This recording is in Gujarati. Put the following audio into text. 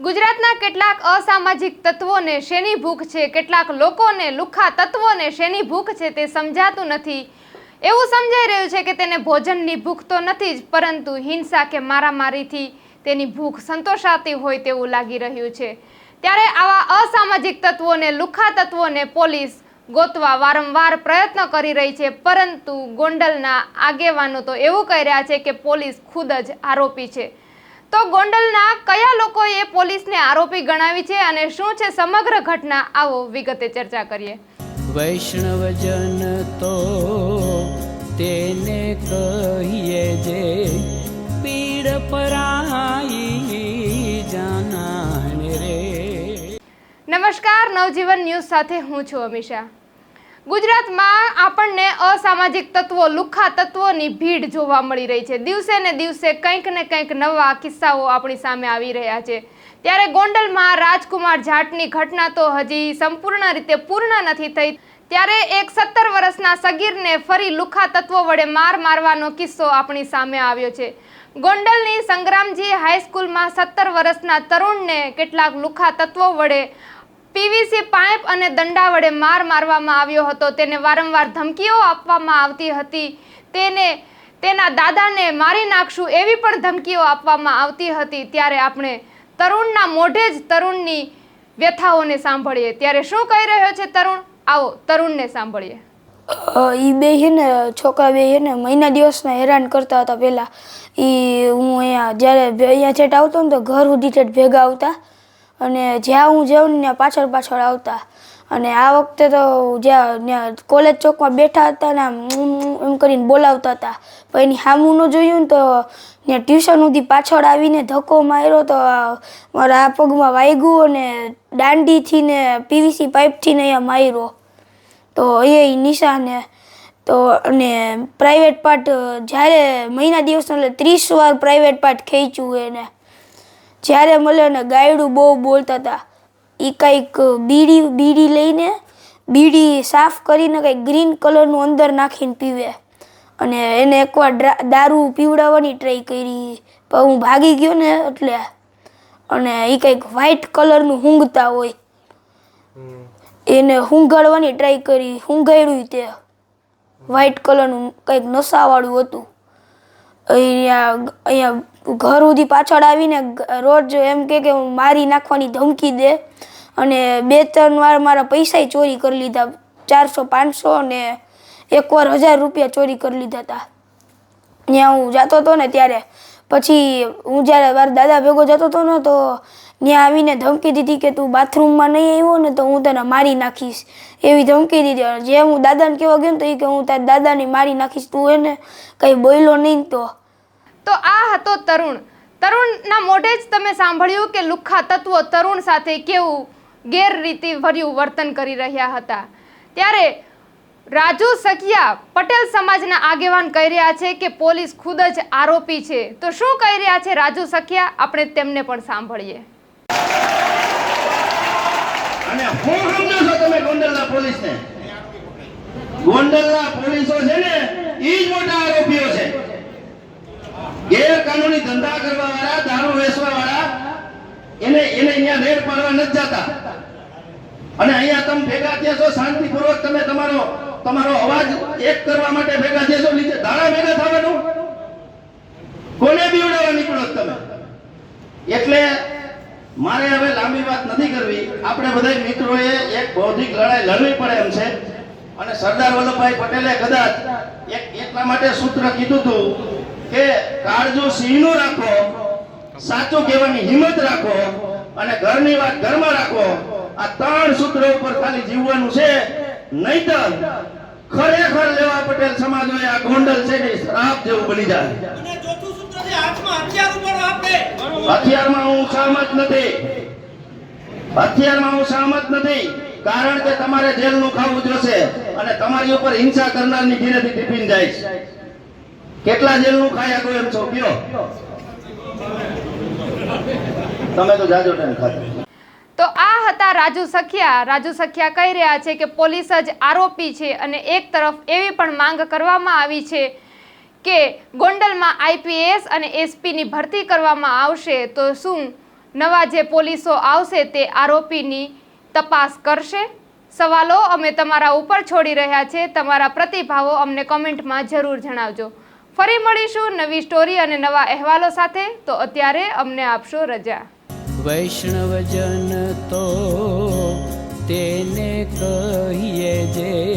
ગુજરાતના કેટલાક અસામાજિક તત્વોને શેની ભૂખ છે? કેટલાક લોકોને લુખ્ખા તત્વોને શેની ભૂખ છે તે સમજાતું નથી. એવું સમજાઈ રહ્યું છે કે તેને ભોજનની ભૂખ તો નથી જ, પરંતુ હિંસા કે મારામારીથી તેની ભૂખ સંતોષાતી હોય તેવું લાગી રહ્યું છે. ત્યારે આવા અસામાજિક તત્વોને લુખ્ખા તત્વોને પોલીસ ગોતવા વારંવાર પ્રયત્ન કરી રહી છે, પરંતુ ગોંડલના આગેવાનો તો એવું કહી રહ્યા છે કે પોલીસ ખુદ જ આરોપી છે. તો ગોંડલના કયા લોકોએ પોલીસને આરોપી ગણાવી છે અને શું છે સમગ્ર ઘટના? આવો વિગતે ચર્ચા કરીએ. વૈષ્ણવજન તો તેને કહીએ જે પીડ પરાઈ જાનાને રે. નમસ્કાર નવજીવન ન્યૂઝ સાથે હું છું અમિશા ગુજરાતમાં આપણને અસામાજિક તત્વો લુખ્ખા તત્વોની ભીડ જોવા મળી રહી છે. દિવસે ને દિવસે કંઈક ને કંઈક નવા કિસ્સાઓ આપણી સામે આવી રહ્યા છે. ત્યારે ગોંડલમાં રાજકુમાર જાટની ઘટના તો હજી સંપૂર્ણ રીતે પૂર્ણ નથી થઈ. ત્યારે એક સત્તર વર્ષના સગીરને ફરી લુખા તત્વો વડે માર મારવાનો કિસ્સો આપણી સામે આવ્યો છે. ગોંડલની સંગ્રામજી હાઈસ્કૂલમાં સત્તર વર્ષના તરુણને કેટલાક લુખ્ખા તત્વો વડે પીવીસી પાઇપ અને દંડા વડે માર મારવામાં આવ્યો હતો. તેને વારંવાર ધમકીઓ આપવામાં આવતી હતી. તેને, તેના દાદાને મારી નાખશું એવી પણ ધમકીઓ આપવામાં આવતી હતી. ત્યારે આપણે તરુણના મોઢે જ તરુણની વ્યથાઓને સાંભળીએ. ત્યારે શું કહી રહ્યો છે તરુણ? આવો, તરુણને સાંભળીએ. એ બે છે ને, છોકરા બે છે ને, મહિના દિવસના હેરાન કરતા હતા પહેલાં. એ હું અહીંયા, જ્યારે અહીંયા છેટ આવતો ને તો ઘર સુધી છેટ ભેગા આવતા. અને જ્યાં હું જાઉં ને પાછળ પાછળ આવતા. અને આ વખતે તો જ્યાં કોલેજ ચોકમાં બેઠા હતા ને એમ કરીને બોલાવતા હતા. પણ એની સામું ન જોયું ને તો ત્યાં ટ્યુશન સુધી પાછળ આવીને ધક્કો માર્યો તો મારા આ પગમાં વાગ્યું અને દાંડીથી ને પીવીસી પાઇપથી ને અહીંયા માર્યો. તો એ નિશાને તો અને પ્રાઇવેટ પાર્ટ જ્યારે મહિના દિવસનો એટલે ત્રીસ વાર પ્રાઇવેટ પાર્ટ ખેંચ્યું એને. જ્યારે મળે ને ગાયડું બહુ બોલતા હતા એ કંઈક બીડી બીડી લઈને બીડી સાફ કરીને કંઈક ગ્રીન કલરનું અંદર નાખીને પીવે. અને એને એકવાર દારૂ પીવડાવવાની ટ્રાય કરી. પણ હું ભાગી ગયો ને એટલે, અને એ કંઈક વ્હાઈટ કલરનું હૂંઘતા હોય. એને હુંઘાડવાની ટ્રાય કરી હુંઘાડ્યું તે. વ્હાઈટ કલરનું કંઈક નશાવાળું હતું. અહીંયા અહીંયા ઘર સુધી પાછળ આવીને રોજ એમ કે કે હું મારી નાખવાની ધમકી દે. અને બે ત્રણ વાર મારા પૈસાય ચોરી કરી લીધા. ચારસો, પાંચસો અને એકવાર હજાર રૂપિયા ચોરી કરી લીધા હતા. ત્યાં હું જતો હતો ને ત્યારે. પછી હું જ્યારે મારા દાદા ભેગો જતો હતો ને તો ત્યાં આવીને ધમકી દીધી કે તું બાથરૂમમાં નહીં આવ્યો ને તો હું તને મારી નાખીશ. એવી ધમકી દીધી. જે હું દાદાને કહેવા ગયો ને તો એ કે હું તારા દાદાને મારી નાખીશ. તું એને કંઈ બોલ્યો નહીં તો. તો આ હતો તરુણ. તરુણના મોઢે જ તમે સાંભળ્યું કે લુખ્ખા તત્વો તરુણ સાથે કેવું ગેરરીતિ ભર્યું વર્તન કરી રહ્યા હતા. ત્યારે રાજુ સખિયા પટેલ સમાજના આગેવાન કહી રહ્યા છે કે પોલીસ ખુદ જ આરોપી છે. તો શું કહી રહ્યા છે રાજુ સખિયા? આપણે તેમને પણ સાંભળીએ. અને હું સમજો છો તમે ગોંડલના પોલીસને. ગોંડલના પોલીસો છે ને, ઈ જ મોટા આરોપીઓ છે. ગેરકાનૂની ધંધા કરવા વાળા દારૂ વેચવા વાળા એને એને અહીંયા રેડ પાડવા નથી જતા. અને અહીંયા તમે ભેગા થયા છો, શાંતિપૂર્વક તમે તમારો તમારો અવાજ એક કરવા માટે ભેગા થયા છો, નીચે ધારા ભેગા થવાનું. કોને બીવડાવવા નીકળો તમે? એટલે મારે હવે લાંબી વાત નથી કરવી. આપણે બધા મિત્રોએ એક બૌદ્ધિક લડાઈ લડવી પડે એમ છે. અને સરદાર વલ્લભભાઈ પટેલે કદાચ એક એટલા માટે સૂત્ર કીધું હતું કે કાળજો સિંહનું રાખો, સાચું કહેવાની હિંમત રાખો અને ઘરની વાત ઘરમાં રાખો. આ ત્રણ સૂત્ર ઉપર ખાલી જીવવાનું છે. નહીતર ખરેખર લેવા પટેલ સમાજોએ આ ગોંડલ છે ને શ્રાપ જેવું બની જાય. અને ચોથું સૂત્ર છે હાથમાં હથિયાર ઉપર આપે હથિયારમાં હું સહમત નથી. હથિયારમાં હું સહમત નથી કારણ કે તમારે જેલનું ખાવું જોશે અને તમારી ઉપર હિંસા કરનારની ધીરેથી ટિફિન જાય છે. કેટલા જેલનું ખાયા કોઈ એમ છો? કયો? તમે તો જાજો ટાઈમ ખાધો. રાજુ સખિયા રાજુ સખિયા કહી રહ્યા છે કે પોલીસ જ આરોપી છે અને એક તરફ એવી પણ માંગ કરવામાં આવી છે કે ગોંડલમાં આઈપીએસ અને એસપીની ભરતી કરવામાં આવશે, તો શું નવા જે પોલીસો આવશે તે આરોપીની તપાસ કરશે? સવાલો અમે તમારા ઉપર છોડી રહ્યા છે, તમારા પ્રતિભાવો અમને કમેન્ટમાં જરૂર જણાવજો. ફરી મળીશું નવી સ્ટોરી અને નવા અહેવાલો સાથે, તો અત્યારે અમને આપશો રજા. વૈષ્ણવજન તો કહીએ જે